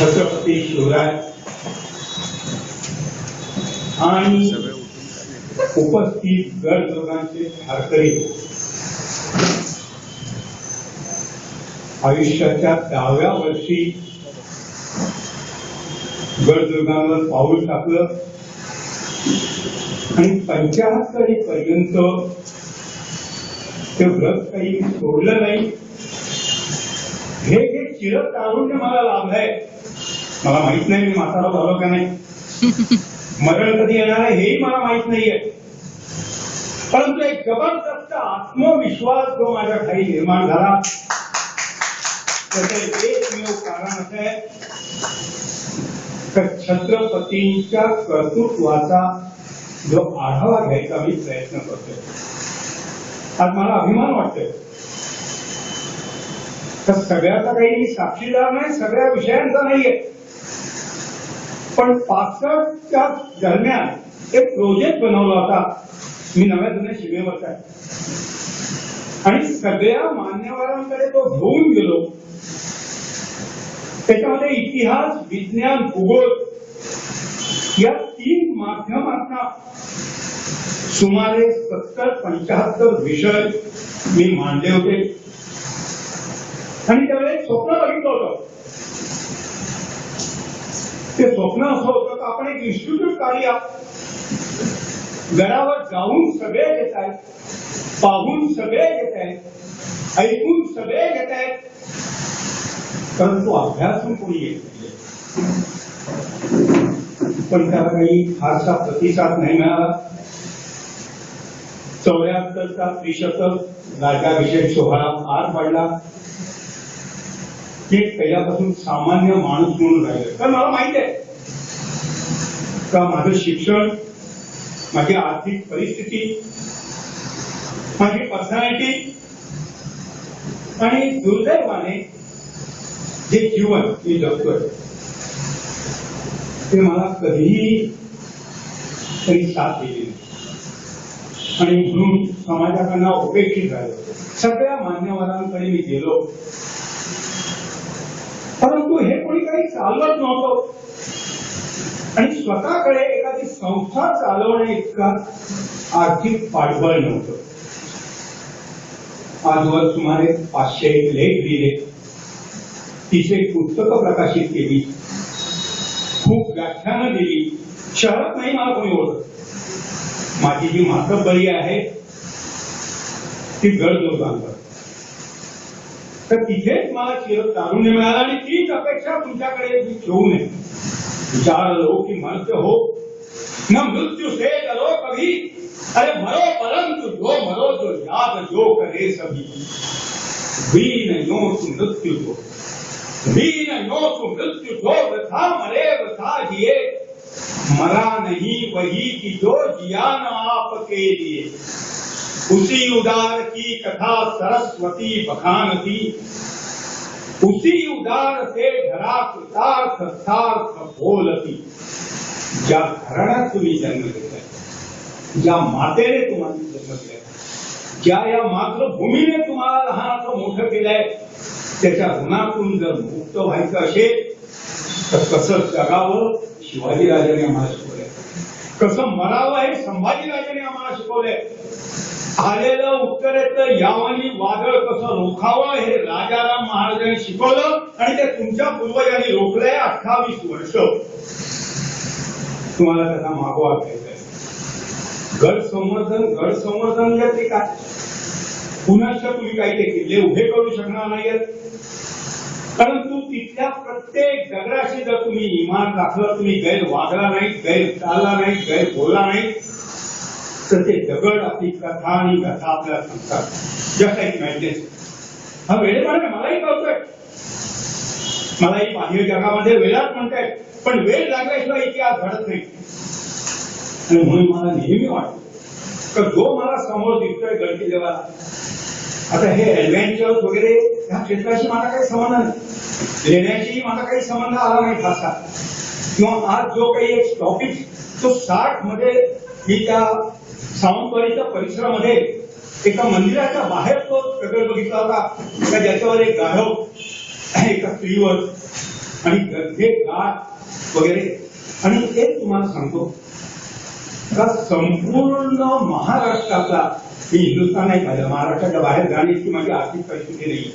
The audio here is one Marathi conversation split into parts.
छत्रपती शिवराय आणि उपस्थित गडदुर्गांचे ठारकरी आयुष्याच्या दहाव्या वर्षी गडदुर्गांवर पाऊल टाकलं आणि पंच्याहत्तरी पर्यंत ते व्रत काही सोडलं नाही. हे जे चिरतारुण्य मला लाभलंय. मला माहीत नाही मी म्हातारा झालो का नाही. मरण कधी येणार आहे हेही मला माहीत नाहीये. परंतु एक जबरदस्त आत्मविश्वास जो माझ्या खाली निर्माण झाला त्याचं एकमेव कारण असं आहे तर छत्रपतींच्या कर्तृत्वाचा जो आढावा घ्यायचा मी प्रयत्न करतोय. आज मला अभिमान वाटतोय. तर सगळ्याचा काही मी साक्षीदार नाही सगळ्या विषयांचा नाहीये. पण पासष्टच्या दरम्यान एक प्रोजेक्ट बनवला होता. मी नव्या जुन्या शिमेवरचा आहे. आणि सगळ्या मान्यवरांकडे तो घेऊन गेलो. त्याच्यामध्ये इतिहास विज्ञान भूगोल या तीन माध्यमांना सुमारे सत्तर पंच्याहत्तर विषय मी मांडले होते. आणि त्यावेळेस स्वप्न बघितलं होतं. स्वप्न असं होतं आपण एक इन्स्टिट्यूट काढूया गडावर जाऊन सगळे घेत आहेत पाहून सगळे घेत आहेत ऐकून सगळे घेत आहेत परंतु अभ्यासून कोणी येत पण त्याला काही फारसा प्रतिसाद नाही मिळाला. चौऱ्याहत्तरचा त्रिशतक राज्याभिषेक सोहळा पार पडला. ते पहिल्यापासून सामान्य माणूस म्हणून राहिलं. तर मला माहीत आहे. का माझं शिक्षण माझी आर्थिक परिस्थिती माझी पर्सनॅलिटी आणि दुर्दैवाने जे जीवन मी जगतोय ते मला कधीही तरी साथ दिली नाही. आणि म्हणून समाजाकडनं अपेक्षित राहिलो. सगळ्या मान्यवरांकडे मी गेलो. परंतु हे कोणी काही चालवत नव्हतं. आणि स्वतःकडे एखादी संस्था चालवणे इतका आर्थिक पाठबळ नव्हतं. आजवर सुमारे पाचशे लेख लिहिले. तिचे पुस्तकं प्रकाशित केली. खूप व्याख्यानं दिली. शहरात नाही मला कोणी ओळखत. माझी जी मातब्बरी आहे ती गडदुर्गांवर तर तिथेच मला चिर तारुण्य मिळालं आणि तीच अपेक्षा तुमच्याकडे ठेवू नये. विचारलो की मनुष्य हो. न मृत्यू से डरो कभी. अरे मरो परंतु जो मरो जो याद जो करे सभी. वीन नो तू मृत्यु जो वीन नो तू मृत्यु जो वृथा मरे वृथा जिए मरा नहीं वही की जो जिया न आपके लिए. उसी उदार की कथा सरस्वती बखानती उसी उदार से धरा कृतार्थ सार्थ बोलती। ज्या घराण्यात तुम्ही जन्म या ज्या मातेने तुम्हाला जन्म दिलाय ज्या या मातृभूमीने तुम्हाला लहानाचं मोठं केलंय। त्याच्या ऋणातून जर मुक्त व्हायचं असेल तर कसं जगावं शिवाजीराजांनी आम्हाला शिकवलंय. कसं मरावं हे संभाजीराजाने आम्हाला शिकवलंय. आलेलं उत्तर येतं यावानी वादळ कसं रोखावं हे राजाराम महाराजांनी शिकवलं आणि ते तुमच्या पूर्वजांनी रोखलंय अठ्ठावीस वर्ष. तुम्हाला त्याचा मागोवा घ्यायचा गड संवर्धन गड संवर्धन ते काय? पुनश्च तुम्ही काही ते किल्ले उभे करू शकणार नाहीयेत. परंतु तिथल्या प्रत्येक दगडाशी जर तुम्ही इमान राखलं तुम्ही गैर वागला नाही गैर चालला नाही गैर बोलला नाही तर ते दगड आपली कथा आणि कथा आपल्याला सांगतात. जस्ट लाईक मॅजेस हा वेळ मलाही कळतोय. मलाही बाह्य जगामध्ये वेळात म्हणतायत पण वेळ लागल्याशिवाय इतिहास घडत नाही. आणि म्हणून मला नेहमी वाटतं तर जो मला समोर दिसतोय गडकी देवाला आता हे ऍडव्हेंचर्स वगैरे ह्या क्षेत्राशी माझा काही संबंध नाही. लेण्याशी माझा काही संबंध आला नाही खासा किंवा आज जो काही एक टॉपिक तो साठमध्ये मी त्या सावंतवाडीच्या परिसरामध्ये एका मंदिराच्या बाहेर तो प्रकल्प बघितला होता. का ज्याच्यावर एक गाढव एका स्त्रीवर आणि गद्दे घाट वगैरे. आणि एक तुम्हाला सांगतो. का संपूर्ण महाराष्ट्रातला मी हिंदुस्थान नाही पाहिलं महाराष्ट्राच्या बाहेर जाण्याची माझी आर्थिक परिस्थिती नाही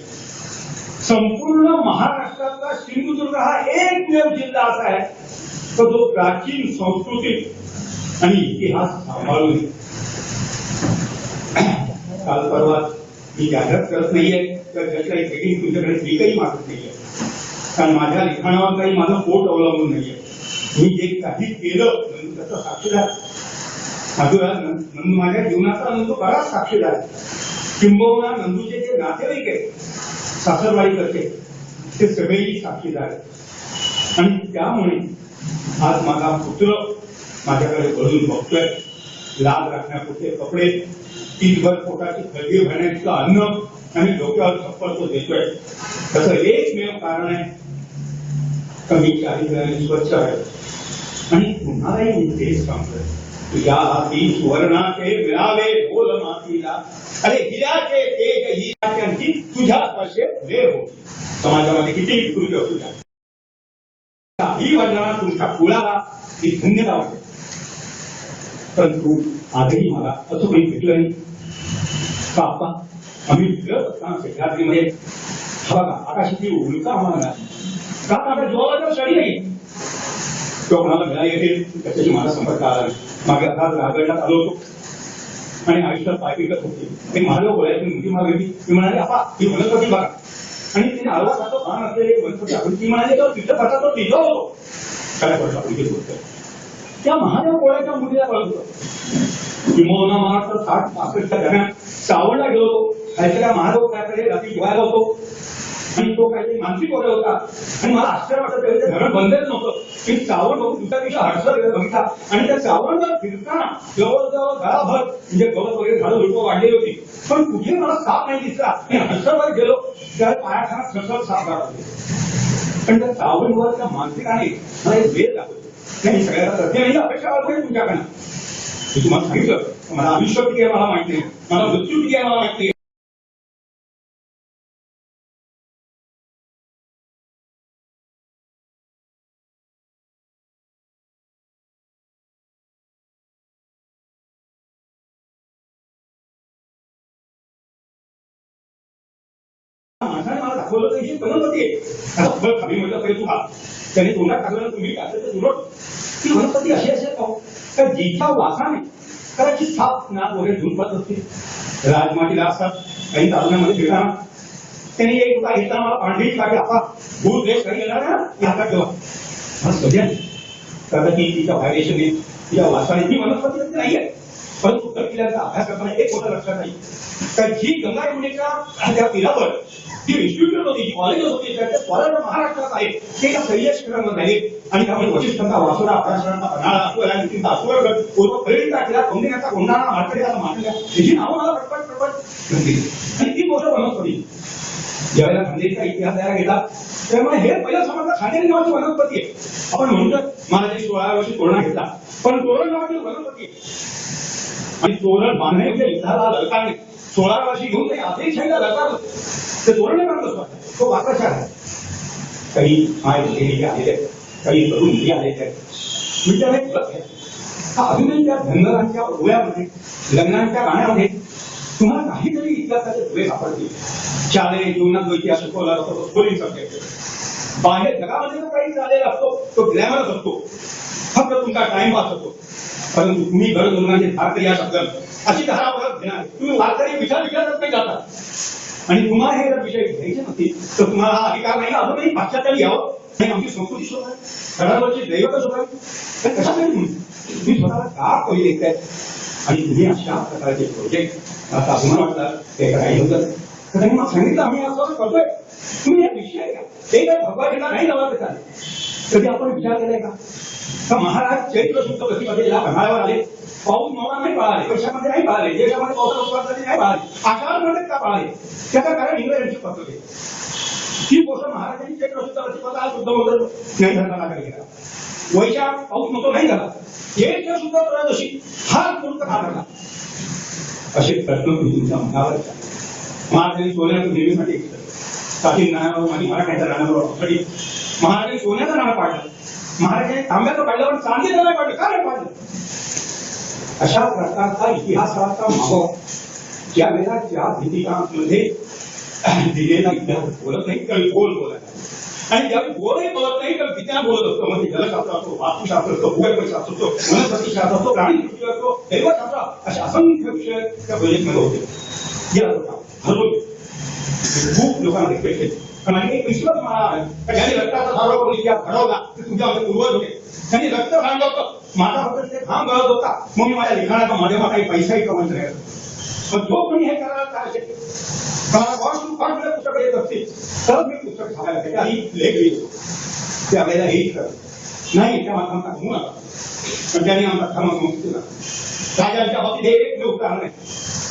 संपूर्ण महाराष्ट्रातला सिंधुदुर्ग हा एकमेव जिल्हा असा आहे. तर जो प्राचीन संस्कृती आणि इतिहास सांभाळून काल परवा मी जाहिरात करत नाहीये तर त्याच्या सेटिंग तुमच्याकडे मी काही मागत नाहीये. कारण माझ्या लिखाणावर काही माझं पोट अवलंबून नाहीये. मी जे काही केलं म्हणजे त्याचं त्याचा साक्षीदार नंदू माझ्या जीवनाचा नंदू बराच साक्षीदार आहे. किंबहुना नंदूचे जे नातेवाईक आहेत सासरबाई करते ते सगळेही साक्षीदार आहेत. आणि त्यामुळे आज माझा पुत्र माझ्याकडे भरून बघतोय. लाल राखण्यापुरते कपडे तीनभर पोटाची खळगी भरण्याचं अन्न आणि डोक्यावर छप्पर तो देतोय. त्याचं एकमेव कारण आहे कमी चारित्र्याने स्वच्छ आहे. आणि तुम्हालाही मी तेच सांगतोय. या हाती सुवर्णाचे मिळावे बोल मातीला. अरे हिराचे तेज हिऱ्याच्यांची तुझ्या स्पर्शे फुले हो. समाजामध्ये किती विकृती असू द्या. काही वंदना तुमच्या कुळाला ही धन्यता वाटते. परंतु आजही मला असं काही भेटलं नाही. बाप्पा आम्ही फिरत असताना सह्याद्रीमध्ये हा बघा आकाशाची उलका आम्हाला का माझ्या जीवावर सडी नाही किंवा कोणाला मिळाली असेल त्याच्याशी माझा संपर्क आला मागे आता रागडण्यात आलो होतो. आणि आयुष्यात पाय पिकत होते. ते माझ्या गोळ्याची मुठी मागितली ती म्हणाली आपा ही वनस्पती बघा. आणि तिने आळवा जातो पान असलेली वनस्पती आपण ती म्हणाली तर तिथं पडता तो तिथं होतो. काय पडला आपण ते बोलतोय? त्या महादेव कोळ्याच्या मुलीला कळत होतं. किंवा महाराष्ट्र साठ पासष्टच्या दरम्यान सावणला गेलो होतो. काहीतरी महादेव काहीतरी रात्री जेवायला होतो. आणि तो काहीतरी मानसिक वगैरे होता. आणि मला आश्चर्य वाटत त्याचं ते धरण बंदच नव्हतं. की चावण बघून दुसऱ्या दिवशी हडसर गेलं बघितला. आणि त्या चावणवर फिरताना जवळजवळ घराभर म्हणजे गवत वगैरे झाडं झुडपं वाढलेली होती. पण कुठे मला साप नाही दिसला. मी हडसरवर गेलो. त्या पायाखाना ससळ साप गाडा पण त्या चावणवर त्या मानसिकाने मला एक वेळ दाखवतो नाही सगळ्याला सध्या अपेक्षा वाटते तुमच्याकडनं. मी तुम्हाला सांगितलं मला आयुष्य किती आहे मला माहिती आहे. मला मृत्यू किती आहे मला माहीत मला वनस्पती त्याने तोंडात टाकलं तुम्ही टाकलं तर ती अशी असेल का का जिच्या वासाने कदाचित साप वगैरे धुवून असते राजमाटीला असतात काही तालुक्यामध्ये फिरताना. त्यांनी एक काय घेताना मला पांढरी काढली आता दूध देश काही येणार ना ती हातात ठेवा. मला सध्या कदाचित तिच्या व्हायलेशनने तिच्या वासाने ती वनस्पती नाही आहे. परंतु उत्तर किल्ल्याचा अभ्यास करताना एक गोष्ट लक्षात नाही तर ही गंगा यमुनेच्या त्या तीरावर जी इन्स्टिट्यूट होती जी कॉलेज होती त्या कॉलेज महाराष्ट्रात आहेत ते एका सह्याश्रमामध्ये आहेत आणि त्यामुळे वशिष्ठांचा वासुरा पराशरांचा पन्हाळा अकोला नितींचा अकोलगड पूर्व पर्यंत केला कोंडिन्याचा कोंढाणा मार्केटाचा मांडल्या याची नावं मला पटपट पटपट घडली. आणि ती गोष्ट वनस्पती ज्यावेळेला खांदेरीचा इतिहास द्यायला गेला त्यामुळे हे पहिला समाजात खांदेरी नावाची वनस्पती आहे. आपण म्हणतो महाराजांनी सोळा वर्षी तोरणा घेतला. पण तोरण नावाची वनस्पती आहे. आणि तोरण बांधण्याच्या युद्धाला ललकारणे सोळा वर्षी घेऊन ते छंद ललकारलं ते तोरण बांधत स्वतः तो वाकाशा आहे. काही माय मुली आलेले आहेत काही तरुण मुली आलेले आहेत मी त्याला एक फरक हा अजूनही त्या धनगरांच्या ओव्यामध्ये लग्नांच्या गाण्यामध्ये तुम्हाला काहीतरी इतिहासाचे धुळे सापडतील. शालेय जीवनात जो इतिहास शिकवला जातो तो स्फोलिंग सब्जेक्ट बाहेर जगामध्ये जो काही झालेला असतो तो ग्लॅमरच असतो. फक्त तुमचा टाइमपास असतो. परंतु तुम्ही गरज मुलांचे धारकरी या शब्दात. अशी धारा ओळख घेणार तुम्ही वारकरी विचार विचारत नाही जाता. आणि तुम्हाला हे जर विषय घ्यायचे नसतील तर तुम्हाला हा अधिकार नाही. अजूनही पाश्चात्याला यावं. आणि आमची संस्कृती शोध आहे. घरावरची दैवत आहे. तर कशा तरी तुम्ही स्वतःला का कवी आहे आणि तुम्ही अशा प्रकारचे प्रोजेक्ट आता अभिमान वाटतात ते करायचं होतं. तर त्यांनी मला सांगितलं आम्ही असं करतोय. तुम्ही हे विषय घ्या. ते काय घेणार नाही लावत कधी आपण विचार केलाय का? का महाराज चैत्र शुद्ध प्रतिमध्ये या पन्हाळ्यावर आले पाऊस नवरा नाही पळाले पैशामध्ये नाही पाळाले देशामध्ये पावसामध्ये नाही पाळाले आषाढमध्ये का पाळाले त्याचं कारण इंग्रजांची पद्धत आहे. ही गोष्ट महाराजांनी चैत्र शुद्ध प्रतिपदा आज शुद्ध होतं नाही धरला लागला. गेला वैशाख पाऊस नव्हतो नाही झाला. ज्येष्ठ शुद्ध त्रयोदशी हा पूर्ण का झाला? असे प्रश्न तुम्ही तुमच्या मनावर महाराजांनी सोन्याचं नेहमीसाठी केलं. साठी नानाभाऊ आणि मराठ्यांच्या नानाभाऊ महाराजांनी सोन्याचं नाणं पाडलं. महाराजांनी तांब्याचं पाडलं पण चांदीचं नाही पाडलं. का नाही पाडलं? अशा प्रकारचा इतिहासाचा मागो ज्या वेळेला ज्या भीतिकांमध्ये दिलेला इतिहास बोलत नाही तर बोल बोलत आहे. आणि ज्यावेळी बोलही बोलत नाही तर विज्ञान बोलत असतो. म्हणजे जलशास्त्र असतो वास्तुशास्त्र असतो भूगर्भशास्त्र असतो वनस्पतीशास्त्र असतो प्राणीशास्त्र असतो दैवशास्त्र अशा असंख्य विषय त्या प्रोजेक्टमध्ये होते. गेला होता हरवले खूप लोकांना रिक्वेस्ट केली. आणि एक महाराज ज्यांनी रक्ताचा धारा कोणी घडवला ते तुमच्यामध्ये पूर्वज होते. त्यांनी रक्त घाललं होतं माझा फक्त ते घाम गळत होता. मग मी माझ्या लिखाणाचा माध्यमात काही पैसाही कमवत नाही पण जो कोणी हे करायला काय शक्य मला पुस्तक येत असतील तर मी पुस्तक छापायला पाहिजे आणि लेख लिहितो. नाही त्या माध्यमात नका. पण त्यांनी आमचा राजांच्या बाबतीत हे एक उदाहरण आहे.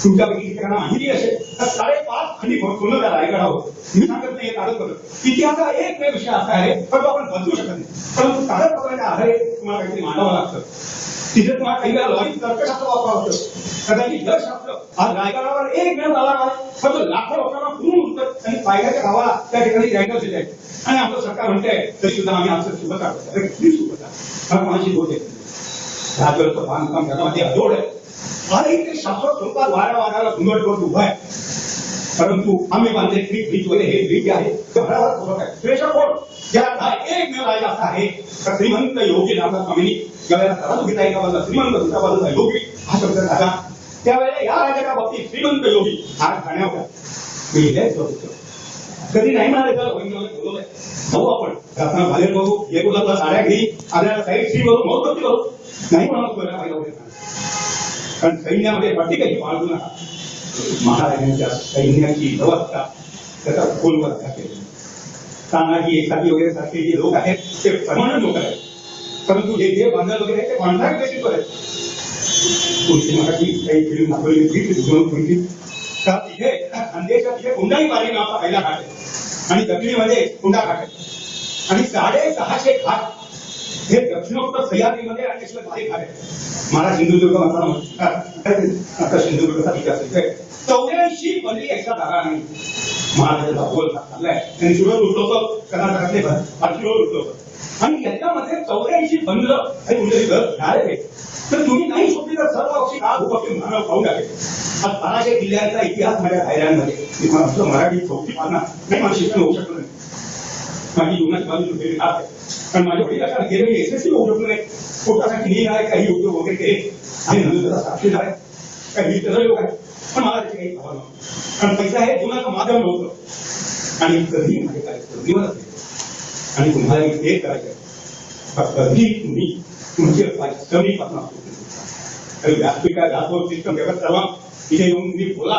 तुमच्यापैकी कित्येकांना माहिती असेल तर साडेपाच खंडी सोनं त्या रायगडावर मी सांगत नाही कागद पत्र. इतिहासाचा एक वेळ विषय असा आहे पण तो आपण बदलू शकत नाही. परंतु कागदपत्राच्या आधारे तुम्हाला काहीतरी मांडावं लागतं. तिथे तुम्हाला काही वेळा लॉजिक तर्कशास्त्र वापरावं लागतं. कदाचित जलशास्त्र आज रायगडावर एक वेळ आला आहे फक्त लाखो लोकांना पूर्ण उठत आणि पायऱ्याच्या गावाला त्या ठिकाणी रायगड दिले आहेत आणि आमचं सरकार म्हणतंय तरी सुद्धा आम्ही आमचं सुबत काढतो अरे किती सुबत आहे मला कोणाची होते राजगडचं बांधकाम त्याच्यामध्ये अजोड आहे. आणि ते शाश्वत स्वरूपात वाऱ्या वाऱ्याला घुंगट करून उभं आहे परंतु आम्ही बांधले फ्री ब्रिज वगैरे हे ब्रिज आहे ते भराभर फुटत कोण ज्याला एक मेव राजा असा आहे तर श्रीमंत योगी नामदास स्वामींनी ज्यावेळेला घरात घेता एका बाजूला श्रीमंत दुसऱ्या बाजूला योगी हा शब्द राजा त्यावेळेला या राजाच्या बाबतीत श्रीमंत योगी हा ठाण्यावर मी हेच बघतो कधी नाही म्हणाले तर बोलवलंय जाऊ आपण रत्ना बाहेर बघू एक साड्या घेई आपल्याला साईड सी बघू मौत करू नाही म्हणाल कारण सैन्यामध्ये प्रत्येकाची बाळगू नका महाराजांच्या सैन्याची व्यवस्था त्याचा खोलवर घातली तानाजी एखादी वगैरे सारखे जे लोक आहेत ते परमानंट लोक आहेत. परंतु हे जे बांधल वगैरे आहेत ते कॉन्ट्रॅक्ट बेसिसवर आहेत? कोणती मराठी काही फिल्म दाखवली होती ती दुसरं होती का तिथे खानदेशात तिथे कुंडाई पाणी नावाचा पहिला घाट आहे आणि दक्षिणेमध्ये कुंडा घाट आहे आणि साडेसहाशे घाट हे दक्षिणोत्तर सह्याद्रीमध्ये आणि असे बारीक घाट आहेत महाराज सिंधुदुर्ग म्हणताना म्हणतात, आता सिंधुदुर्गचा विकास आहे. चौऱ्याऐंशी बली याचा जागा नाही महाराजांचा बोल चाललाय. त्यांनी सुरत उठलो होतं कर्नाटकातले पाचवीवर उठलो होतं आणि याच्यामध्ये चौऱ्याऐंशी बनलं हे कुठेतरी घर झाले तर तुम्ही नाही सोडली तर सर्व पक्षी का भूपक्षी मानव पाहू लागेल आज बाराशे किल्ल्यांचा इतिहास माझ्या धायऱ्यांमध्ये. मराठी चौथी पाहणार नाही मला शिक्षण होऊ शकत नाही माझी जीवनाची बाजू सुटेली आहे पण माझ्या वडील अशा गेले मी यशस्वी होऊ शकलो नाही. पोटासाठी मी नाही काही उद्योग वगैरे केले. आणि नंतर त्याचा आहे काही त्याचा योग आहे पण मला त्याची काही खबर कारण पैसा हे जीवनाचं माध्यम नव्हतं. आणि कधी माझे कार्यक्रम जीवनच आणि तुम्हाला मी हे करायचं आहे. कधी तुम्ही तुमचे कमीपासून काही व्यासपीठा व्यासोर सिस्टम व्यवस्था सर्व इथे येऊन तुम्ही बोला.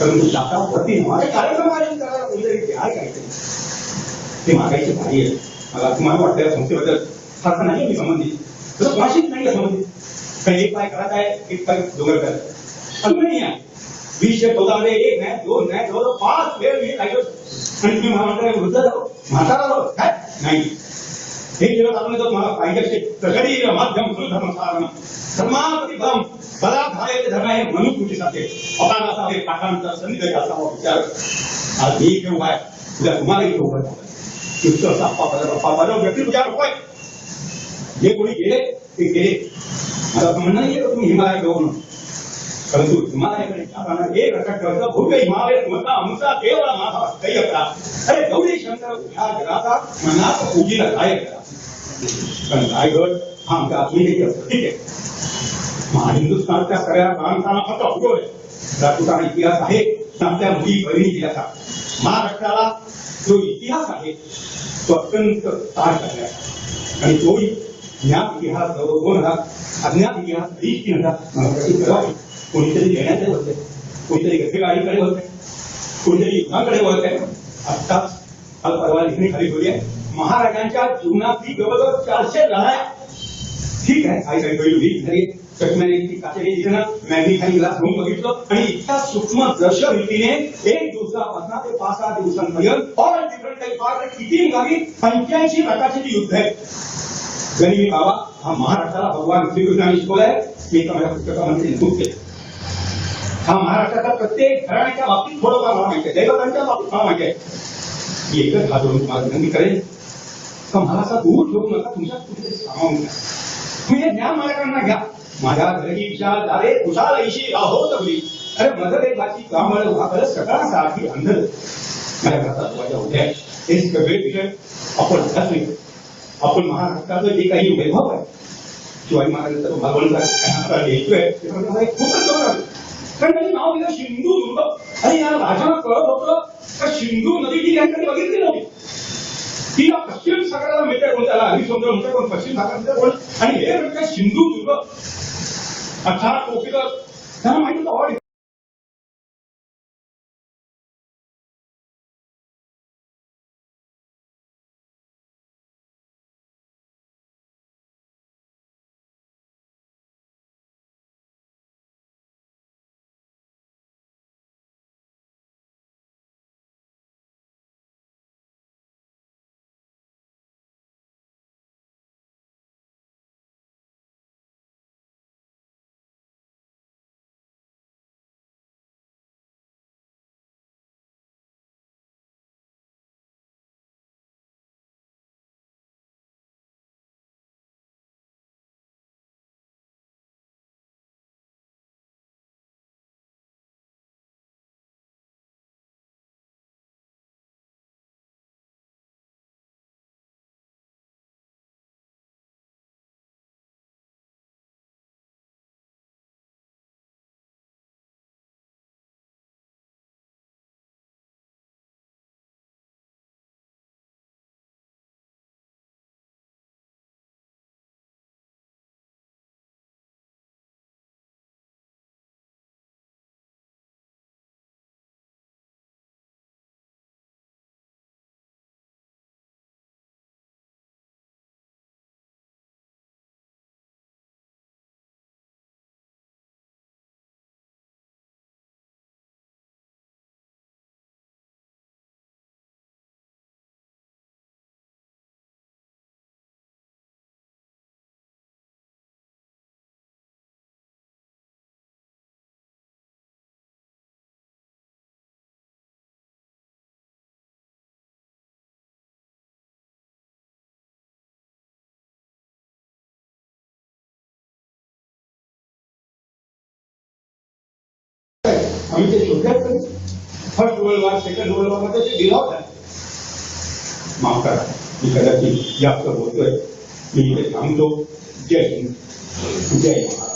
परंतु शाखा कार्यक्रम आयोजन करायला कोणीतरी काय काहीतरी. ते मागायचे भारी आहे मला तुम्हाला वाटतं या संस्थेबद्दल फारसा नाही मी संबंधित. तसं कोणाशीच नाही संबंधित. काही एक पाय करत आहे एक पाय डोंगर करत अजूनही आहे. वीसशे चौदा एक नाही दोन नाही जवळ पाच वेळ मी राहिलो आणि तुम्ही मला म्हणताय वृद्ध झालो म्हातारा झालो काय? नाही. हे केलं आपण जर मला पाहिजे असेल तर कधी माध्यम धर्म साधन धर्मापती धर्म बला धारे धर्म हे मनुकृती सारखे अपान असावे पाठांतर सन्निधी असावा विचार आज मी घेऊ आहे उद्या तुम्हालाही घेऊ आहे युक्त असा पापाला व्यक्ती तुझ्या नको आहे जे कोणी गेले ते गेले मला असं म्हणणं नाही तुम्ही हिमालय घेऊ म्हणून परंतु हिमालयाकडे जाताना एक लक्षात ठेवायचं भव्य हिमालय मोठा आमचा केवळ माझा काही करा अरे गौरी शंकर ह्या काय करा रायगड हा आमच्या आत्मीय असतो. ठीक आहे? महा हिंदुस्थानच्या सगळ्या प्रांतांना फक्त उपयोग आहे. राजपूताना इतिहास आहे आमच्या आपल्या मुली बहिणी इतिहास महाराष्ट्राला जो इतिहास आहे तो अत्यंत ताज आहे. आणि तोही ज्ञात इतिहास जवळ दोन हजार अज्ञात इतिहास अधिक तीन हजार कोणीतरी देण्याकडे होते कोणीतरी गठेगाडीकडे होते कोणीतरी युद्धाकडे होते आत्ताच काल परवा लिखणी खाली होती आहे. महाराजांच्या जीवनातली जवळजवळ चारशे लढाया. ठीक आहे काही काही काही वीक झाली. चकम्याने काचेरी दिलं मॅगी खाली ग्लास घेऊन बघितलं. आणि इतक्या सूक्ष्म दश रीतीने एक दिवसापासून ते पाच सहा दिवसांपर्यंत ऑल डिफरंट टाईप ऑल किती गावी पंच्याऐंशी प्रकारचे जी युद्ध आहे गणी बाबा हा महाराष्ट्राला भगवान श्रीकृष्णाने शिकवलाय मी एका माझ्या पुस्तकामध्ये नमूद केलं हा महाराष्ट्राचा प्रत्येक घराण्याच्या बाबतीत थोडंफार मला माहिती आहे. दैवतांच्या बाबतीत मला माहिती आहे. एकच हा जोडून तुम्हाला विनंती करेल का मला असा दूर ठेवू नका तुमच्या कुठे सामावून घ्या. तुम्ही ज्ञान माझ्याकडनं घ्या. माझ्या घरी विशाल दारे कुशाल ऐशी अहो तबली अरे मदर एक बाकी कामळ वापर सकाळ सारखी अंधर माझ्या घरात माझ्या उद्या हे सगळे विषय आपण अभ्यास नाही आपण महाराष्ट्राचं जे काही वैभव आहे शिवाजी महाराजांचं भगवंताचा लिहितोय ते मला खूपच जवळ आलं. कारण त्याचं नाव दिलं सिंधुदुर्ग आणि या राजाला कळत होतं का सिंधू नदी ती यांनी बघितली नव्हती? ही या पश्चिम सागराला मिळते कोण त्याला? हरिसमुद्र म्हणते पण पश्चिम सागर कोण? आणि हे म्हणते सिंधुदुर्ग. अर्थात कोकिल त्यांना माहिती होतं आम्ही ते शोधत first world war second world वॉरमध्ये ते डिलॉट आहे माफ करा मी कदाचित जास्त बोलतोय. मी इथे थांबतो. जय हिंद. जय महाराज